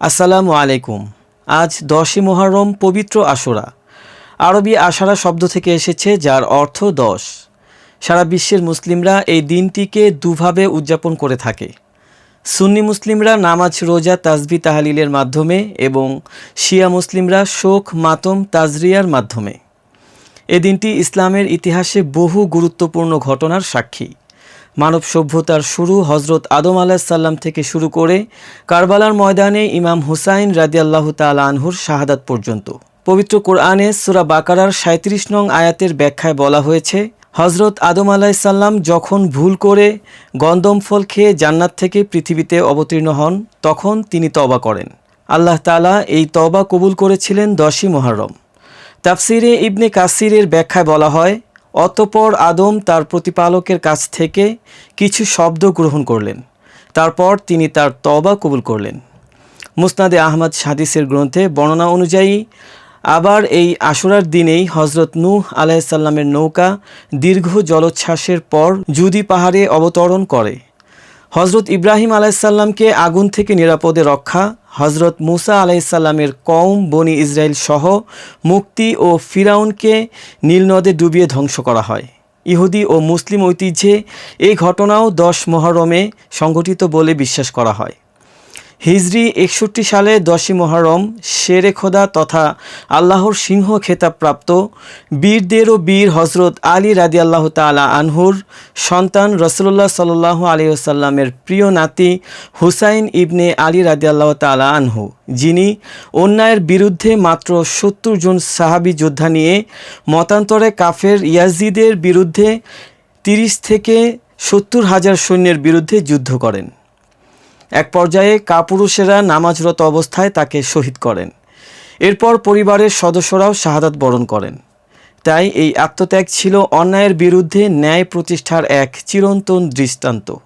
আসসালামু আলাইকুম। আজ দশই মোহরম পবিত্র আশুরা। আরবি আশারা শব্দ থেকে এসেছে, যার অর্থ দশ। সারা বিশ্বের মুসলিমরা এই দিনটিকে দুভাবে উদযাপন করে থাকে। সুন্নি মুসলিমরা নামাজ, রোজা তাজবি তাহালিলের মাধ্যমে এবং শিয়া মুসলিমরা শোক, মাতম, তাজরিয়ার মাধ্যমে। এ দিনটি ইসলামের ইতিহাসে বহু গুরুত্বপূর্ণ ঘটনার সাক্ষী। মানব সভ্যতার শুরু হজরত আদম আলাহিসাল্লাম থেকে শুরু করে কারবালার ময়দানে ইমাম হুসাইন রাদিয়াল্লাহ তালা আনহুর শাহাদাত পর্যন্ত। পবিত্র কোরআনে সুরা বাকারার সাঁত্রিশ নং আয়াতের ব্যাখ্যায় বলা হয়েছে, হজরত আদম আলাহিসাল্লাম যখন ভুল করে গন্দম ফল খেয়ে জান্নাত থেকে পৃথিবীতে অবতীর্ণ হন, তখন তিনি তবা করেন। আল্লাহ তালা এই তবা কবুল করেছিলেন দশই মহরম তাফসিরে ইবনে কাসিরের ব্যাখ্যায় বলা হয় অতপর আদম তার প্রতিপালকের কাছ থেকে কিছু শব্দ গ্রহণ করলেন। তারপর তিনি তার তবা কবুল করলেন। মুসনাদে আহমদ সাদিসের গ্রন্থে বর্ণনা অনুযায়ী, আবার এই আশুরার দিনেই হজরত নূহ আলাইসাল্লামের নৌকা দীর্ঘ জলোচ্ছ্বাসের পর জুদি পাহাড়ে অবতরণ করে। হজরত ইব্রাহিম আলাইসাল্লামকে আগুন থেকে নিরাপদে রক্ষা হজরত মুসা আলাইসাল্লামের কম বনি ইসরায়েল সহ মুক্তি ও ফিরাউনকে নীলনদে ডুবিয়ে ধ্বংস করা হয়। ইহুদি ও মুসলিম ঐতিহ্যে এই ঘটনাও দশ মহরমে সংঘটিত বলে বিশ্বাস করা হয়। হিজরি একষট্টি সালে দশই মহরম শেরে খোদা তথা আল্লাহর সিংহ খেতাবপ্রাপ্ত বীরদেরও বীর হজরত আলী রাদি আল্লাহ তালা আনহুর সন্তান রসুল্লাহ সাল্লাহ আলিয়াল্লামের প্রিয় নাতি হুসাইন ইবনে আলী রাদি আল্লাহ তালা আনহু, যিনি অন্যায়ের বিরুদ্ধে মাত্র সত্তর জন সাহাবি যোদ্ধা নিয়ে মতান্তরে কাফের ইয়াজিদের বিরুদ্ধে তিরিশ থেকে সত্তর হাজার সৈন্যের বিরুদ্ধে যুদ্ধ করেন। এক পর্যায়ে কাপুরুষেরা নামাজরত অবস্থায় তাকে শহীদ করেন। এরপর পরিবারের সদস্যরাও শাহাদাত বরণ করেন। তাই এই আত্মত্যাগ ছিল অন্যায়ের বিরুদ্ধে ন্যায় প্রতিষ্ঠার এক চিরন্তন দৃষ্টান্ত।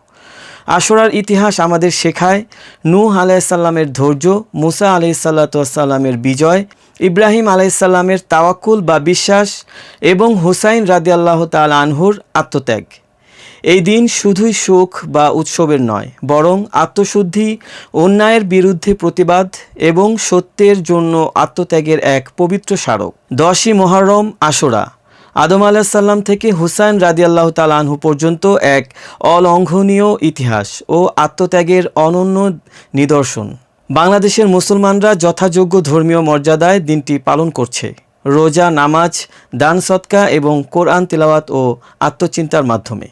আসরার ইতিহাস আমাদের শেখায়, নূহ আলাইসাল্লামের ধৈর্য, মুসা আলাইসাল্লাতামের বিজয়, ইব্রাহিম আলাইসাল্লামের তাওয়াক্কুল বা বিশ্বাস এবং হুসাইন রাদিয়াল্লাহ তাল আনহুর আত্মত্যাগ। এই দিন শুধুই সুখ বা উৎসবের নয়, বরং আত্মশুদ্ধি, অন্যায়ের বিরুদ্ধে প্রতিবাদ এবং সত্যের জন্য আত্মত্যাগের এক পবিত্র স্মারক। দশই মহরম, আশোরা। আদম আলাহিসাল্লাম থেকে হুসাইন রাদিয়াল্লাহ তালানহু পর্যন্ত এক অলঙ্ঘনীয় ইতিহাস ও আত্মত্যাগের অনন্য নিদর্শন। বাংলাদেশের মুসলমানরা যথাযোগ্য ধর্মীয় মর্যাদায় দিনটি পালন করছে। রোজা, নামাজ, দান সৎকা এবং কোরআন তেলাওয়াত ও আত্মচিন্তার মাধ্যমে।